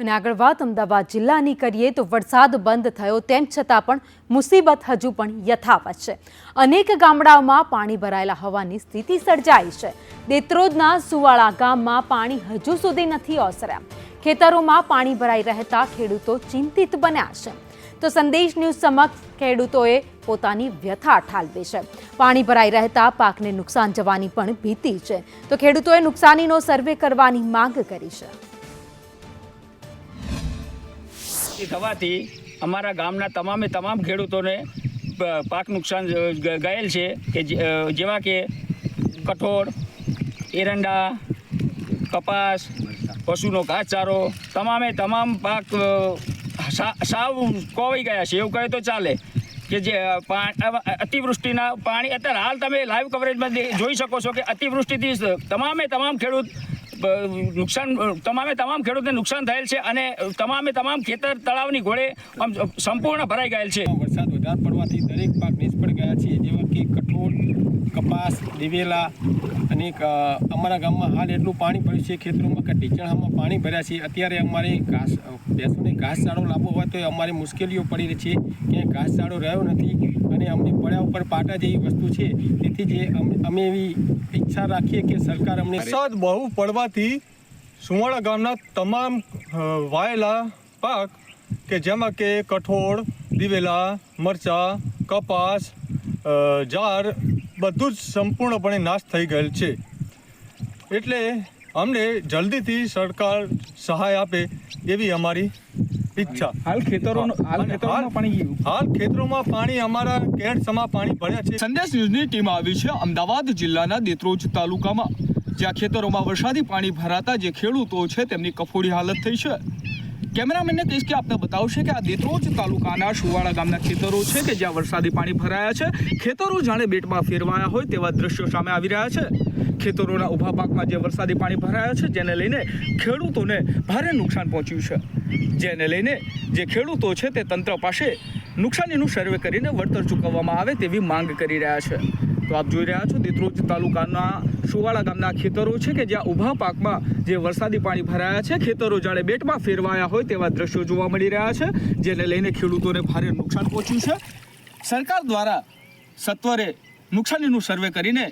અને આગળ વાત અમદાવાદ જિલ્લાની કરીએ તો વરસાદ બંધ થયો, તેમ છતાં પણ મુસીબત હજુ પણ યથાવત છે. અનેક ગામડાઓમાં પાણી ભરાયેલા હોવાની સ્થિતિ સર્જાઈ છે. દેત્રોદના સુવાળા ગામમાં પાણી હજુ સુધી નથી ઓસર્યા. ખેતરોમાં પાણી ભરાઈ રહેતા ખેડૂતો ચિંતિત બન્યા છે. તો સંદેશ ન્યૂઝ સમક્ષ ખેડૂતોએ પોતાની વ્યથા ઠાલવી છે. પાણી ભરાઈ રહેતા પાકને નુકસાન જવાની પણ ભીતિ છે. તો ખેડૂતોએ નુકસાનીનો સર્વે કરવાની માંગ કરી છે. ખેતી થવાથી અમારા ગામના તમામે તમામ ખેડૂતોને પાક નુકસાન ગયેલ છે કે જેવા કે કઠોળ, એરંડા, કપાસ, પશુનો ઘાસચારો, તમામે તમામ પાક સાવ કોવાઈ ગયા છે. એવું કહે તો ચાલે કે જે અતિવૃષ્ટિના પાણી, અત્યારે હાલ તમે લાઈવ કવરેજમાં જોઈ શકો છો કે અતિવૃષ્ટિથી તમામે તમામ ખેડૂત નુકસાન, તમામે તમામ ખેડૂતને નુકસાન થયેલ છે અને તમામે તમામ ખેતર તળાવની ઘોડે આમ સંપૂર્ણ ભરાઈ ગયેલ છે. વરસાદ વધારે પડવાથી દરેક પાક નિષ્ફળ ગયા છે જેવા કે કઠોળ, કપાસ, દિવેલા અને અમારા ગામમાં હાલ એટલું પાણી ભર્યું છે ખેતરોમાં કે ઢીચણામાં પાણી ભર્યા છે અત્યારે અમારે ઘાસ, ભેંસોને ઘાસચારો લાવવો હોય તો અમારે મુશ્કેલીઓ પડી રહી છે. કે ઘાસચારો રહ્યો નથી. અને અમને પડ્યા ઉપર પાટા જેવી વસ્તુ છે. તેથી જે અમે એવી ઈચ્છા રાખીએ કે સરકાર અમને વરસાદ બહુ પડવાથી સુવાળા ગામના તમામ વાયેલા પાક કે જેમાં કે કઠોળ, દિવેલા, મરચા, કપાસ જાર બધું જ સંપૂર્ણપણે નાશ થઈ ગયેલ છે. એટલે અમને જલ્દીથી સરકાર સહાય આપે એવી અમારી ઈચ્છા. હાલ ખેતરોનો હાલ ખેતરોમાં પાણી ગયું. હાલ ખેતરોમાં પાણી અમારા કેડ સમા પાણી ભર્યા છે. સંદેશ ન્યૂઝની ટીમ આવી છે અમદાવાદ જિલ્લાના દેત્રોજ તાલુકામાં. જ્યાં ખેતરોમાં વરસાદી પાણી ભરાતા જે ખેડૂતો છે તેમની કફોડી હાલત થઈ છે. કેમેરામેનને કહીશ કે આપને બતાવશે કે આ દેત્રોજ તાલુકાના સુવાળા ગામના ખેતરો છે કે જ્યાં વરસાદી પાણી ભરાયા છે. ખેતરો જાણે બેટમાં ફેરવાયા હોય તેવા દ્રશ્યો સામે આવી રહ્યા છે. ખેતરોના ઊભા પાકમાં જે વરસાદી પાણી ભરાયા છે જેને લઈને ખેડૂતોને ભારે નુકસાન પહોંચ્યું છે. જેને લઈને જે ખેડૂતો છે તે તંત્ર પાસે નુકસાનીનું સર્વે કરીને વળતર ચૂકવવામાં આવે તેવી માંગ કરી રહ્યા છે. તો આપ જોઈ રહ્યા છો, દેત્રોજ તાલુકાના સુવાળા ગામના ખેતરો છે કે જ્યાં ઊભા પાકમાં જે વરસાદી પાણી ભરાયા છે, ખેતરો જાણે બેટમાં ફેરવાયા હોય તેવા દ્રશ્યો જોવા મળી રહ્યા છે, જેને લઈને ખેડૂતોને ભારે નુકસાન પહોંચ્યું છે. સરકાર દ્વારા સત્વરે નુકસાનીનું સર્વે કરીને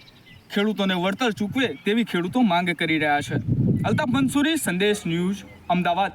ખેડૂતોને વળતર ચૂકવે તેવી ખેડૂતો માંગ કરી રહ્યા છે. અલ્તાફ મંસૂરી સંદેશ ન્યૂઝ, અમદાવાદ.